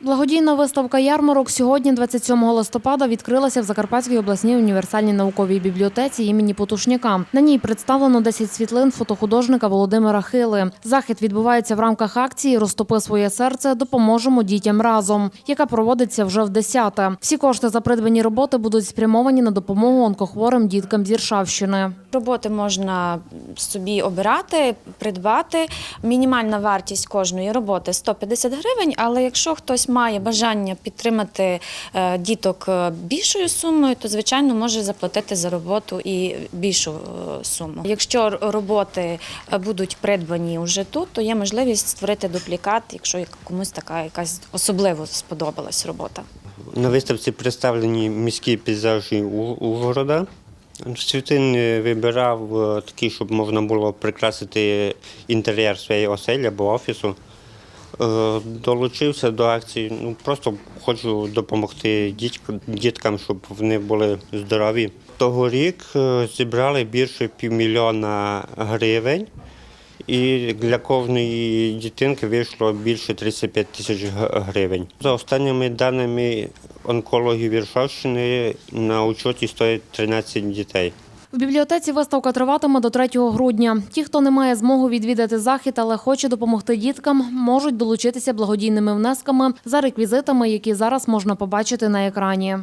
Благодійна виставка ярмарок сьогодні, 27 листопада, відкрилася в Закарпатській обласній універсальній науковій бібліотеці імені Потушняка. На ній представлено 10 світлин фотохудожника Володимира Хили. Захід відбувається в рамках акції Розтопи своє серце, допоможемо дітям разом, яка проводиться вже в десяте. Всі кошти за придбані роботи будуть спрямовані на допомогу онкохворим діткам з Іршавщини. Роботи можна собі обирати, придбати. Мінімальна вартість кожної роботи 150 гривень, але якщо хтось має бажання підтримати е, діток е, більшою сумою, то звичайно може заплатити за роботу і більшу е, суму. Якщо роботи будуть придбані вже тут, то є можливість створити дуплікат, якщо комусь така якась особливо сподобалась робота. На виставці представлені міські пейзажі Ужгорода. Світлин вибирав такі, щоб можна було прикрасити інтер'єр своєї оселі або офісу. Е, Долучився до акції. Ну, просто хочу допомогти діткам, щоб вони були здорові. Тогорік е, зібрали більше півмільйона гривень. І для кожної дитинки вийшло більше 35 тисяч гривень. За останніми даними онкологів Віршавщини на учоті стоїть 13 дітей. В бібліотеці виставка триватиме до 3 грудня. Ті, хто не має змоги відвідати захід, але хоче допомогти діткам, можуть долучитися благодійними внесками за реквізитами, які зараз можна побачити на екрані.